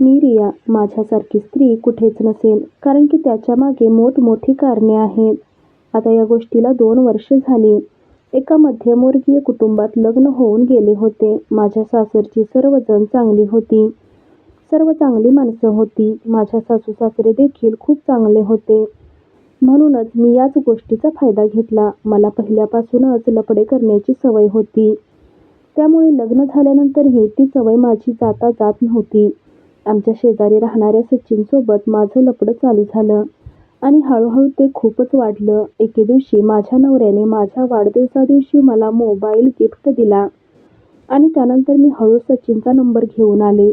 मी रिया माझ्यासारखी स्त्री कुठेच नसेल कारण की त्याच्यामागे मोठमोठी कारणे आहेत. आता या गोष्टीला दोन वर्ष झाली. एका मध्यमवर्गीय कुटुंबात लग्न होऊन गेले होते. माझ्या सासरची सर्वजण चांगली होती. सर्व चांगली माणसं होती. माझ्या सासू सासरे देखील खूप चांगले होते. म्हणूनच मी याच गोष्टीचा फायदा घेतला. मला पहिल्यापासूनच लपडे करण्याची सवय होती. त्यामुळे लग्न झाल्यानंतरही ती सवय माझी जाता जात नव्हती. आमच्या शेजारी राहणाऱ्या सचिनसोबत माझं लपडं चालू झालं. आणि हळूहळू ते खूपच वाढलं. एके दिवशी माझ्या नवऱ्याने माझ्या वाढदिवसादिवशी मला मोबाईल गिफ्ट दिला. आणि त्यानंतर मी हळू सचिनचा नंबर घेऊन आले.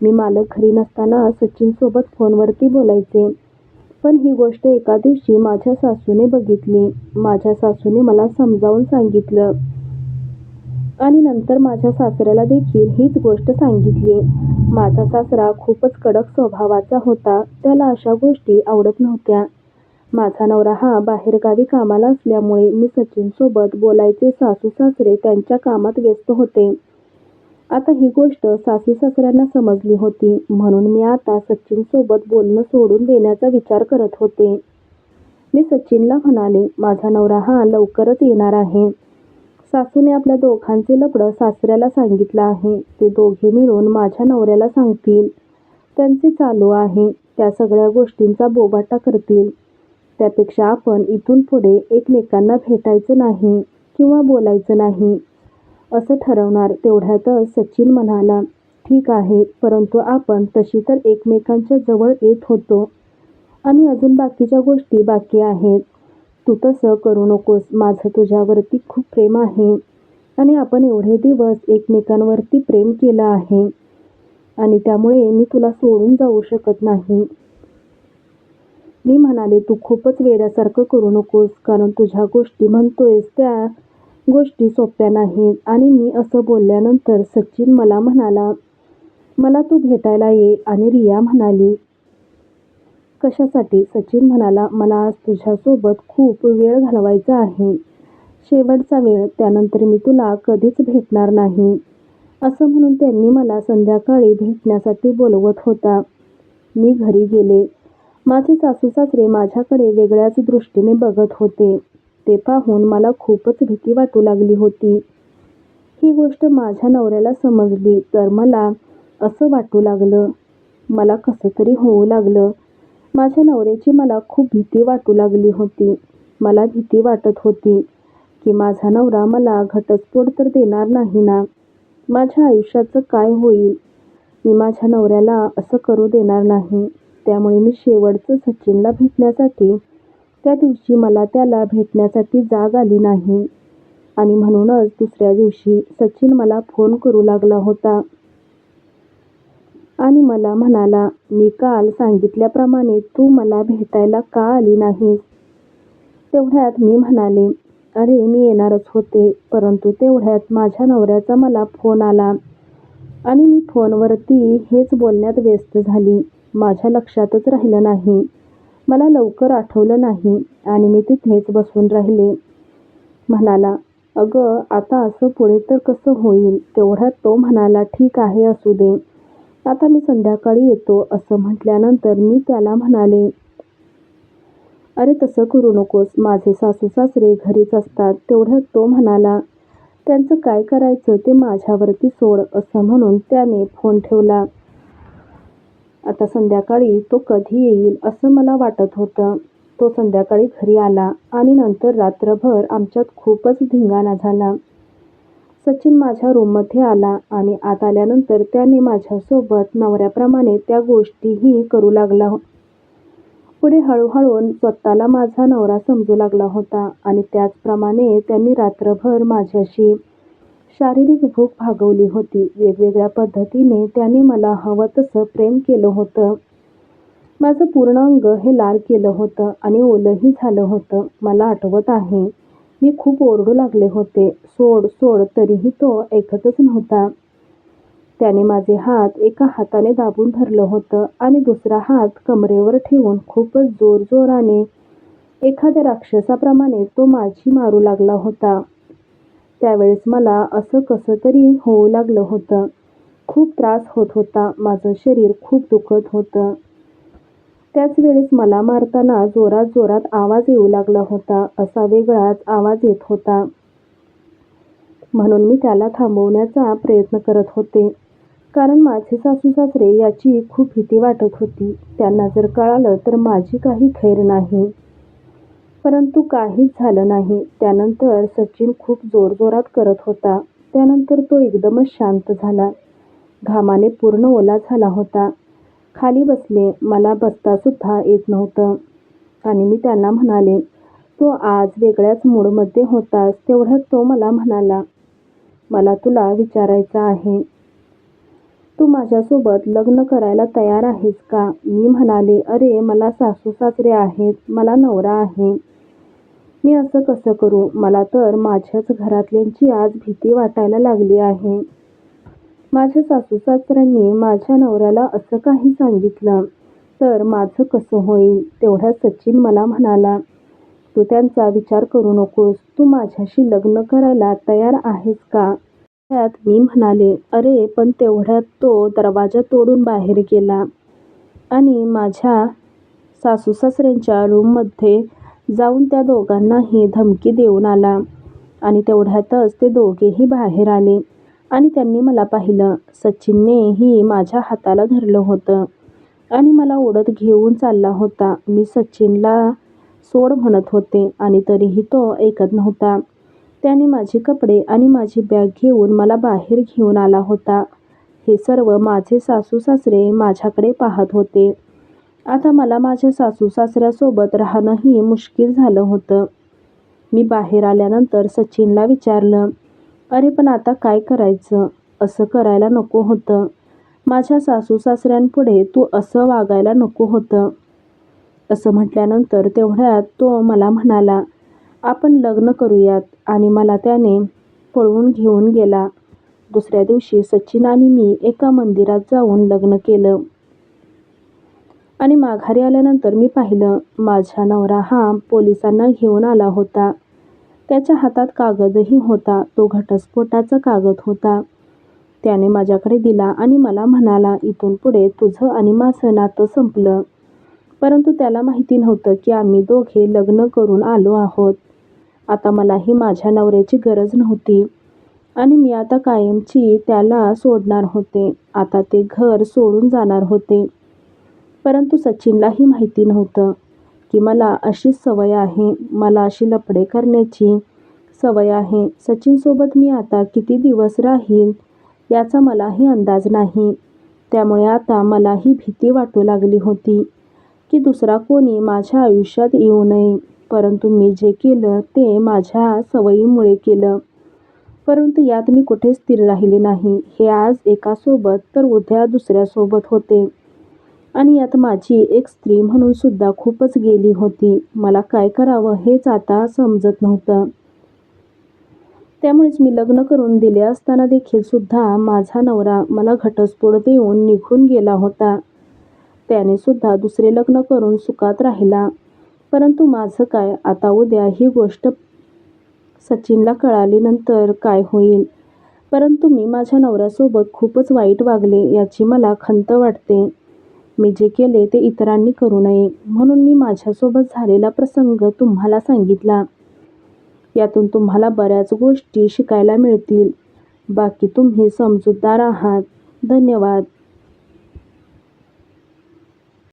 मी मालक घरी नसताना सचिनसोबत फोनवरती बोलायचे. पण ही गोष्ट एका दिवशी माझ्या सासूने बघितली. माझ्या सासूने मला समजावून सांगितलं. आणि नंतर माझ्या सासऱ्याला देखील हीच गोष्ट सांगितली. माझा सासरा खूपच कडक स्वभावाचा होता. त्याला अशा गोष्टी आवडत नव्हत्या. माझा नवरा हा बाहेरगावी कामाला असल्यामुळे मी सचिनसोबत बोलायचे सासू सासरे त्यांच्या कामात व्यस्त होते. आता ही गोष्ट सासू सासऱ्यांना समजली होती. म्हणून मी आता सचिनसोबत बोलणं सोडून देण्याचा विचार करत होते. मी सचिनला म्हणाले माझा नवरा हा लवकरच येणार आहे. सासूने आपल्या दोघांचे लपडं सासऱ्याला सांगितलं आहे. ते दोघे मिळून माझ्या नवऱ्याला सांगतील. त्यांचे चालू आहे. त्या सगळ्या गोष्टींचा बोबाटा करतील. त्यापेक्षा आपण इथून पुढे एकमेकांना भेटायचं नाही किंवा बोलायचं नाही. असं ठरवणार तेवढ्यातच सचिन म्हणाला ठीक आहे परंतु आपण तशी तर एकमेकांच्या जवळ येत होतो. आणि अजून बाकीच्या गोष्टी बाकी आहेत. तू तसं करू नकोस. माझं तुझ्यावरती खूप प्रेम आहे. आणि आपण एवढे दिवस एकमेकांवरती प्रेम केलं आहे. आणि त्यामुळे मी तुला सोडून जाऊ शकत नाही. मी म्हणाले तू खूपच वेड्यासारखं करू नकोस. कारण तुझ्या गोष्टी म्हणतोयस त्या गोष्टी सोप्या नाहीत. आणि मी असं बोलल्यानंतर सचिन मला म्हणाला मला तू भेटायला ये. आणि रिया म्हणाली कशासाठी? सचिन म्हणाला मला आज तुझ्यासोबत खूप वेळ घालवायचा आहे. शेवटचा वेळ त्यानंतर मी तुला कधीच भेटणार नाही. असं म्हणून त्यांनी मला संध्याकाळी भेटण्यासाठी बोलवत होता. मी घरी गेले. माझे सासू सासरे माझ्याकडे वेगळ्याच दृष्टीने बघत होते. ते पाहून मला खूपच भीती वाटू लागली होती. ही गोष्ट माझ्या नवऱ्याला समजली तर मला असं वाटू लागलं मला कसं तरी होऊ लागलं. माझ्या नवऱ्याची मला खूप भीती वाटू लागली होती. मला भीती वाटत होती की माझा नवरा मला घटस्फोट तर देणार नाही ना. माझ्या आयुष्याचं काय होईल? मी माझ्या नवऱ्याला असं करू देणार नाही. त्यामुळे मी शेवटचं सचिनला भेटण्यासाठी त्या दिवशी मला त्याला भेटण्यासाठी जाग आली नाही. आणि म्हणूनच दुसऱ्या दिवशी सचिन मला फोन करू लागला होता. आणि मला म्हणाला मी काल सांगितल्याप्रमाणे तू मला भेटायला का आली नाहीस? तेवढ्यात मी म्हणाले अरे मी येणारच होते परंतु तेवढ्यात माझ्या नवऱ्याचा मला फोन आला आणि मी फोनवरती हेच बोलण्यात व्यस्त झाली. माझ्या लक्षातच राहिलं नाही. मला लवकर आठवलं नाही आणि मी तिथेच बसून राहिले. म्हणाला अगं आता असं पुढे तर कसं होईल? तेवढ्यात तो म्हणाला ठीक आहे असू दे. आता मी संध्याकाळी येतो असं म्हटल्यानंतर मी त्याला म्हणाले अरे तसं करू नकोस. माझे सासू सासरे घरीच असतात. तेवढ्यात तो म्हणाला त्यांचं काय करायचं? ते माझ्यावरती सोड असं म्हणून त्याने फोन ठेवला. आता संध्याकाळी तो कधी येईल असं मला वाटत होतं. तो संध्याकाळी घरी आला आणि नंतर रात्रभर आमच्यात खूपच धिंगाणा झाला. सचिन माझ्या रूममध्ये आला आणि आत आल्यानंतर त्याने माझ्यासोबत नवऱ्याप्रमाणे त्या गोष्टीही करू लागला. पुढे हळूहळू स्वतःला माझा नवरा समजू लागला होता आणि त्याचप्रमाणे त्यांनी रात्रभर माझ्याशी शारीरिक भूक भागवली होती. वेगवेगळ्या पद्धतीने त्याने मला हवं तसं प्रेम केलं होतं. माझं पूर्ण अंग हे लाल केलं होतं आणि ओलंही झालं होतं. मला आठवत आहे मी खूप ओरडू लागले होते. सोड सोड तरीही तो ऐकतच नव्हता. त्याने माझे हात एका हाताने दाबून धरलं होतं आणि दुसरा हात कमरेवर ठेवून खूपच जोरजोराने एखाद्या राक्षसाप्रमाणे तो माझी मारू लागला होता. त्यावेळेस मला असं कसं तरी होऊ लागलं होतं. खूप त्रास होत होता. माझं शरीर खूप दुखत होतं. त्याच वेळेस मला मारताना जोरात जोरात आवाज येऊ लागला होता असा वेगळाच आवाज येत होता. म्हणून मी त्याला थांबवण्याचा प्रयत्न करत होते. कारण माझे सासू सासरे याची खूप भीती वाटत होती. त्यांना जर कळालं तर माझी काही खैर नाही. परंतु काहीच झालं नाही. त्यानंतर सचिन खूप जोरजोरात करत होता. त्यानंतर तो एकदमच शांत झाला. घामाने पूर्ण ओला झाला होता. खाली बसले. मला बसतासुद्धा येत नव्हतं. आणि मी त्यांना म्हणाले तो आज वेगळ्याच मूडमध्ये होतास तेवढ्यात तो मला म्हणाला. मला तुला विचारायचं आहे. तू माझ्यासोबत लग्न करायला तयार आहेस का? मी म्हणाले अरे मला सासू सासरे आहेत. मला नवरा आहे. मी असं कसं करू? मला तर माझ्याच घरातल्यांची आज भीती वाटायला लागली आहे. माझ्या सासू सासऱ्यांनी माझ्या नवऱ्याला असं काही सांगितलं. तर माझं कसं होईल? तेवढ्यात सचिन मला म्हणाला तू त्यांचा विचार करू नकोस. तू माझ्याशी लग्न करायला तयार आहेस का? त्यात मी म्हणाले अरे पण तेवढ्यात तो दरवाजा तोडून बाहेर गेला आणि माझ्या सासू सासऱ्यांच्या रूममध्ये जाऊन त्या दोघांनाही धमकी देऊन आला आणि तेवढ्यातच ते दोघेही बाहेर आले. आणि त्यांनी मला पाहिलं सचिननेही माझ्या हाताला धरलं होतं आणि मला ओढत घेऊन चालला होता. मी सचिनला सोड म्हणत होते आणि तरीही तो ऐकत नव्हता. त्याने माझे कपडे आणि माझी बॅग घेऊन मला बाहेर घेऊन आला होता. हे सर्व माझे सासू सासरे माझ्याकडे पाहत होते. आता मला माझ्या सासू सासऱ्यासोबत राहणंही मुश्किल झालं होतं. मी बाहेर आल्यानंतर सचिनला विचारलं अरे पण आता काय करायचं? असं करायला नको होतं. माझ्या सासू सासऱ्यांपुढे तू असं वागायला नको होतं. असं म्हटल्यानंतर तेवढ्यात तो मला म्हणाला आपण लग्न करूयात. आणि मला त्याने पळवून घेऊन गेला. दुसऱ्या दिवशी सचिन आणि मी एका मंदिरात जाऊन लग्न केलं. आणि माघारी आल्यानंतर मी पाहिलं माझा नवरा हा पोलिसांना घेऊन आला होता. त्याच्या हातात कागदही होता. तो घटस्फोटाचा कागद होता. त्याने माझ्याकडे दिला आणि मला म्हणाला इथून पुढे तुझं आणि माझं नातं संपलं. परंतु त्याला माहिती नव्हतं की आम्ही दोघे लग्न करून आलो आहोत. आता मलाही माझ्या नवऱ्याची गरज नव्हती. आणि मी आता कायमची त्याला सोडणार होते. आता ते घर सोडून जाणार होते. परंतु सचिनलाही माहिती नव्हतं. की मला अशी सवय आहे मला अशी लपडे करण्याची सवय आहे. सचिनसोबत मी आता किती दिवस राहीन याचा मलाही अंदाज नाही. त्यामुळे आता मलाही भीती वाटू लागली होती की दुसरा कोणी माझ्या आयुष्यात येऊ नये. परंतु मी जे केलं ते माझ्या सवयीमुळे केलं. परंतु यात मी कुठे स्थिर राहिले नाही. हे आज एकासोबत तर उद्या दुसऱ्यासोबत होते. आणि यात माझी एक स्त्री म्हणून सुद्धा खूपच गेली होती. मला काय करावं हेच आता समजत नव्हतं. त्यामुळेच मी लग्न करून दिले असताना देखील सुद्धा माझा नवरा मला घटस्फोट देऊन निघून गेला होता. त्याने सुद्धा दुसरे लग्न करून सुखात राहिला. परंतु माझं काय? आता उद्या ही गोष्ट सचिनला कळाल्यानंतर काय होईल? परंतु मी माझ्या नवऱ्यासोबत खूपच वाईट वागले याची मला खंत वाटते. मी जे केले ते इतरांनी करू नये. म्हणून मी माझ्यासोबत झालेला प्रसंग तुम्हाला सांगितला. यातून तुम्हाला बऱ्याच गोष्टी शिकायला मिळतील. बाकी तुम्ही समजूतदार आहात. धन्यवाद.